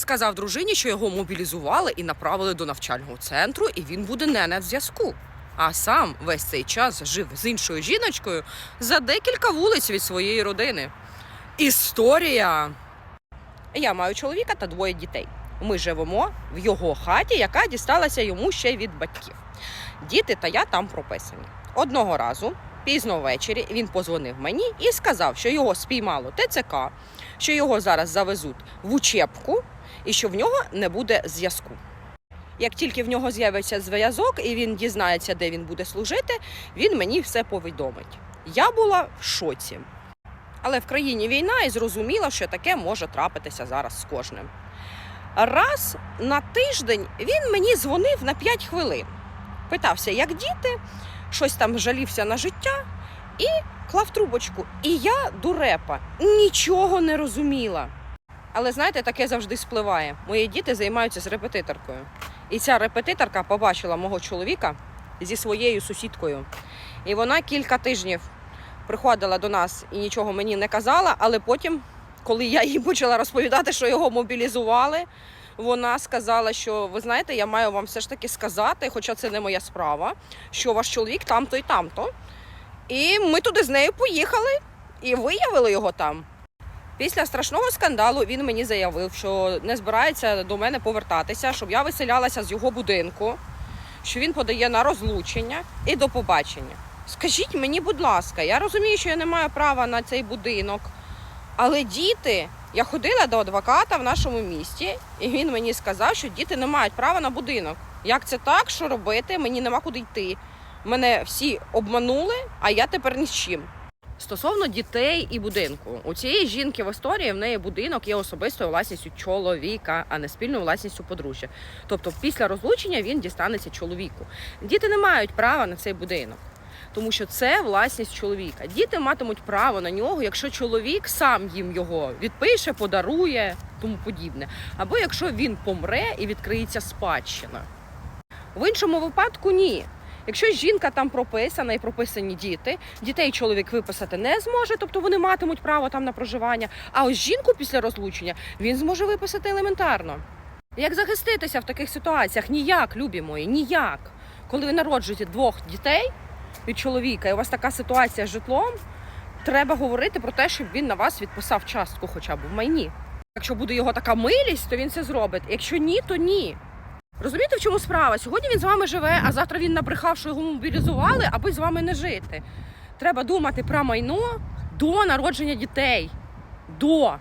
Сказав дружині, що його мобілізували і направили до навчального центру, і він буде не на зв'язку. А сам весь цей час жив з іншою жіночкою за декілька вулиць від своєї родини. Історія. Я маю чоловіка та двоє дітей. Ми живемо в його хаті, яка дісталася йому ще від батьків. Діти та я там прописані. Одного разу, пізно ввечері, він позвонив мені і сказав, що його спіймало ТЦК, що його зараз завезуть в учебку і що в нього не буде зв'язку. Як тільки в нього з'явиться зв'язок і він дізнається, де він буде служити, він мені все повідомить. Я була в шоці. Але в країні війна і зрозуміла, що таке може трапитися зараз з кожним. Раз на тиждень він мені дзвонив на 5 хвилин. Питався, як діти, щось там жалівся на життя і клав трубочку. І я, дурепа, нічого не розуміла. Але знаєте, таке завжди спливає. Мої діти займаються з репетиторкою. І ця репетиторка побачила мого чоловіка зі своєю сусідкою. І вона кілька тижнів приходила до нас і нічого мені не казала, але потім, коли я їй почала розповідати, що його мобілізували, вона сказала, що ви знаєте, я маю вам все ж таки сказати, хоча це не моя справа, що ваш чоловік там-то і там-то. І ми туди з нею поїхали і виявили його там. Після страшного скандалу він мені заявив, що не збирається до мене повертатися, щоб я виселялася з його будинку, що він подає на розлучення і до побачення. Скажіть мені, будь ласка, я розумію, що я не маю права на цей будинок, але діти, я ходила до адвоката в нашому місті, і він мені сказав, що діти не мають права на будинок. Як це так? Що робити? Мені нема куди йти. Мене всі обманули, а я тепер ні з чим. Стосовно дітей і будинку, у цієї жінки в історії в неї будинок є особистою власністю чоловіка, а не спільною власністю подружжя. Тобто, після розлучення він дістанеться чоловіку. Діти не мають права на цей будинок, тому що це власність чоловіка. Діти матимуть право на нього, якщо чоловік сам їм його відпише, подарує, тому подібне, або якщо він помре і відкриється спадщина. В іншому випадку ні. Якщо жінка там прописана і прописані діти, дітей чоловік виписати не зможе, тобто вони матимуть право там на проживання. А ось жінку після розлучення він зможе виписати елементарно. Як захиститися в таких ситуаціях? Ніяк, любі мої, ніяк. Коли ви народжуєте двох дітей від чоловіка, і у вас така ситуація з житлом, треба говорити про те, щоб він на вас відписав частку хоча б в майні. Якщо буде його така милість, то він це зробить. Якщо ні, то ні. Розумієте, в чому справа? Сьогодні він з вами живе, а завтра він набрехав, що його мобілізували, аби з вами не жити. Треба думати про майно до народження дітей. До.